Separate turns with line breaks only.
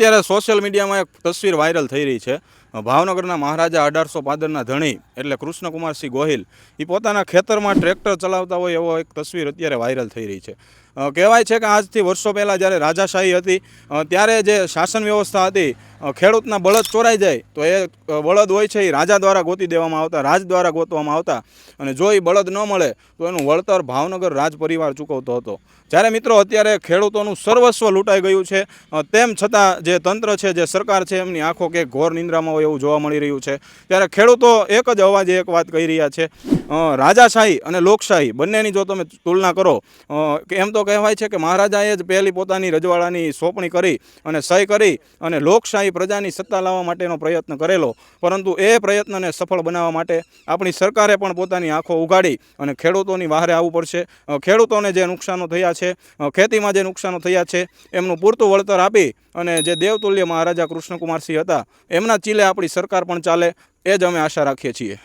અત્યારે સોશિયલ મીડિયામાં એક તસવીર વાયરલ થઈ રહી છે. ભાવનગરના મહારાજા અઢારસો પાદરના ધણી એટલે કૃષ્ણકુમારસિંહ ગોહિલ એ પોતાના ખેતરમાં ટ્રેક્ટર ચલાવતા હોય એવો એક તસવીર અત્યારે વાયરલ થઈ રહી છે. કહેવાય છે કે આજથી વર્ષો પહેલાં જ્યારે રાજાશાહી હતી ત્યારે જે શાસન વ્યવસ્થા હતી ખેડૂતના બળદ ચોરાઈ જાય તો એ બળદ હોય છે એ રાજા દ્વારા ગોતી દેવામાં આવતા, રાજ દ્વારા ગોતવામાં આવતા અને જો એ બળદ ન મળે તો એનું વળતર ભાવનગર રાજ પરિવાર ચૂકવતો હતો. જ્યારે મિત્રો અત્યારે ખેડૂતોનું સર્વસ્વ લૂંટાઈ ગયું છે તેમ છતાં જે તંત્ર છે, જે સરકાર છે, એમની આંખો કે ઘોર નિંદ્રામાં હોય એવું જોવા મળી રહ્યું છે. ત્યારે ખેડૂતો એક જ અવાજે એક વાત કહી રહ્યા છે. રાજાશાહી અને લોકશાહી બંનેની જો તમે તુલના કરો કે એમ તો કહેવાય છે કે મહારાજાએ જ પહેલી પોતાની રજવાડાની સોંપણી કરી અને સહી કરી અને લોકશાહી પ્રજાની સત્તા લાવવા માટેનો પ્રયત્ન કરેલો. પરંતુ એ પ્રયત્નને સફળ બનાવવા માટે આપણી સરકારે પણ પોતાની આંખો ઉગાડી અને ખેડૂતોની વહારે આવવું પડશે. ખેડૂતોને જે નુકસાનો થયા છે ખેતીમાં જે નુકસાનો થયા છે, એમનું પૂરતું વળતર આપી અને જે દેવતુલ્ય મહારાજા કૃષ્ણકુમારસિંહ હતા, એમના ચીલે આપણી સરકાર પણ ચાલે, એ જ અમે આશા રાખીએ છીએ.